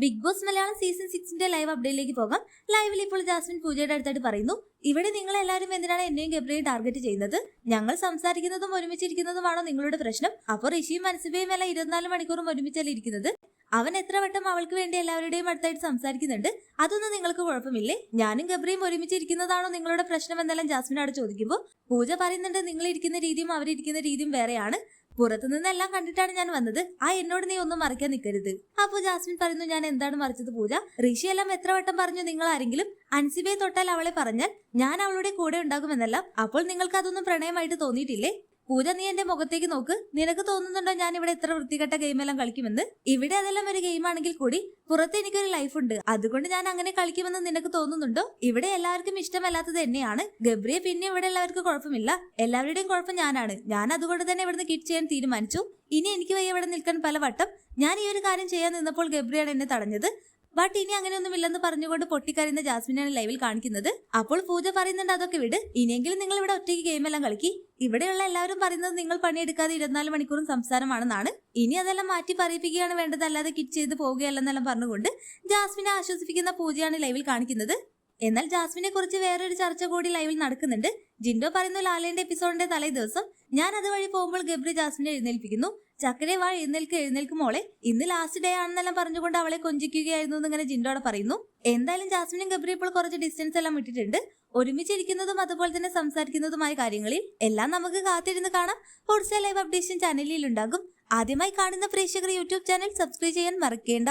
Big boss Malayalam season സിക്സിന്റെ live അപ്ഡേറ്റിലേക്ക് പോകാം. ലൈവിൽ ഇപ്പോൾ ജാസ്മിൻ പൂജയുടെ അടുത്തായിട്ട് പറയുന്നു ഇവിടെ നിങ്ങൾ എല്ലാവരും എന്തിനാണ് എന്നെയും ഗബ്രിയെ ടാർഗറ്റ് ചെയ്യുന്നത്? ഞങ്ങൾ സംസാരിക്കുന്നതും ഒരുമിച്ചിരിക്കുന്നതുമാണോ നിങ്ങളുടെ പ്രശ്നം? അപ്പോൾ ഋഷിയും മനസ്സിബയും എല്ലാം ഇരുപത്തിനാല് മണിക്കൂറും ഒരുമിച്ചല്ല ഇരിക്കുന്നത്? അവൻ എത്ര വട്ടം അവൾക്ക് വേണ്ടി എല്ലാവരുടെയും അടുത്തായിട്ട് സംസാരിക്കുന്നുണ്ട്? അതൊന്നും നിങ്ങൾക്ക് കുഴപ്പമില്ലേ? ഞാനും ഗബ്രിയും ഒരുമിച്ചിരിക്കുന്നതാണോ നിങ്ങളുടെ പ്രശ്നം? എന്നെല്ലാം ജാസ്മിനോട് ചോദിക്കുമ്പോൾ പൂജ പറയുന്നുണ്ട് നിങ്ങൾ ഇരിക്കുന്ന രീതിയും അവരിരിക്കുന്ന രീതിയും വേറെയാണ്. പുറത്തുനിന്നെല്ലാം കണ്ടിട്ടാണ് ഞാൻ വന്നത്. ആ എന്നോട് നീ ഒന്നും മറിക്കാൻ നിൽക്കരുത് അപ്പൊ ജാസ്മിൻ പറയുന്നു ഞാൻ എന്താണ് മറിച്ചത് പൂജ? എല്ലാം എത്ര വട്ടം പറഞ്ഞു നിങ്ങൾ ആരെങ്കിലും അൻസിബയെ തൊട്ടാൽ അവളെ പറഞ്ഞാൽ ഞാൻ അവളുടെ കൂടെ ഉണ്ടാകുമെന്നല്ല. അപ്പോൾ നിങ്ങൾക്ക് അതൊന്നും പ്രണയമായിട്ട് തോന്നിയിട്ടില്ലേ? പൂജ നീ എന്റെ മുഖത്തേക്ക് നോക്ക്. നിനക്ക് തോന്നുന്നുണ്ടോ ഞാൻ ഇവിടെ എത്ര വൃത്തികെട്ട ഗെയിമെല്ലാം കളിക്കുമെന്ന്? ഇവിടെ അതെല്ലാം ഒരു ഗെയിമാണെങ്കിൽ കൂടി പുറത്ത് എനിക്കൊരു ലൈഫ് ഉണ്ട്. അതുകൊണ്ട് ഞാൻ അങ്ങനെ കളിക്കുമെന്ന് നിനക്ക് തോന്നുന്നുണ്ടോ? ഇവിടെ എല്ലാവർക്കും ഇഷ്ടമല്ലാത്തത് എന്നെയാണ്. ഗബ്രിയെ പിന്നെ ഇവിടെ എല്ലാവർക്കും കുഴപ്പമില്ല. എല്ലാവരുടെയും കുഴപ്പം ഞാനാണ്. ഞാൻ അതുകൊണ്ട് തന്നെ ഇവിടുന്ന് കിറ്റ് ചെയ്യാൻ തീരുമാനിച്ചു. ഇനി എനിക്ക് വയ്യ ഇവിടെ നിൽക്കാൻ പല വട്ടം ഞാൻ ഈ ഒരു കാര്യം ചെയ്യാൻ നിന്നപ്പോൾ ഗബ്രിയാണ് എന്നെ തടഞ്ഞത്. ബട്ട് ഇനി അങ്ങനെയൊന്നും ഇല്ലെന്ന് പറഞ്ഞുകൊണ്ട് പൊട്ടിക്കരയുന്ന ജാസ്മിനാണ് ലൈവിൽ കാണിക്കുന്നത്. അപ്പോൾ പൂജ പറയുന്നുണ്ട് അതൊക്കെ വിട്. ഇനിയെങ്കിലും നിങ്ങൾ ഇവിടെ ഒറ്റയ്ക്ക് ഗെയിമെല്ലാം കളിക്കി. ഇവിടെയുള്ള എല്ലാവരും പറയുന്നത് നിങ്ങൾ പണിയെടുക്കാതെ ഇരുപത്തിനാല് മണിക്കൂറും സംസാരമാണെന്നാണ്. ഇനി അതെല്ലാം മാറ്റി പറയിപ്പിക്കുകയാണ് വേണ്ടത്. അല്ലാതെ കിറ്റ് ചെയ്ത് പോവുകയല്ലെന്നെല്ലാം പറഞ്ഞുകൊണ്ട് ജാസ്മിനെ ആശ്വസിപ്പിക്കുന്ന പൂജയാണ് ലൈവിൽ കാണിക്കുന്നത്. എന്നാൽ ജാസ്മിനെ കുറിച്ച് വേറൊരു ചർച്ച കൂടി ലൈവിൽ നടക്കുന്നുണ്ട്. ജിൻഡോ പറയുന്ന ലാലേന്റെ എപ്പിസോഡിന്റെ തലേ ദിവസം ഞാൻ അതുവഴി പോകുമ്പോൾ ഗബ്രി ജാസ്മിനെ എഴുന്നേൽപ്പിക്കുന്നു. ചക്കരെ വാ എഴുന്നേൽക്ക് എഴുന്നേൽക്ക് മോളെ. ഇന്ന് ലാസ്റ്റ് ഡേ ആണെന്നെല്ലാം പറഞ്ഞുകൊണ്ട് അവളെ കൊഞ്ചിക്കുകയായിരുന്നു എന്ന് ഇങ്ങനെ ജിൻഡോടെ പറയുന്നു. എന്തായാലും ജാസ്മിനും ഗബ്രി ഇപ്പോൾ കുറച്ച് ഡിസ്റ്റൻസ് എല്ലാം വിട്ടിട്ടുണ്ട്. ഒരുമിച്ചിരിക്കുന്നതും അതുപോലെ തന്നെ സംസാരിക്കുന്നതുമായ കാര്യങ്ങളിൽ എല്ലാം നമുക്ക് കാത്തിരുന്ന് കാണാം. ഹോട്ട്സ്റ്റാർ ലൈവ് അപ്ഡേഷൻ ചാനലിൽ ഉണ്ടാകും. ആദ്യമായി കാണുന്ന പ്രേക്ഷകർ യൂട്യൂബ് ചാനൽ സബ്സ്ക്രൈബ് ചെയ്യാൻ മറക്കേണ്ട.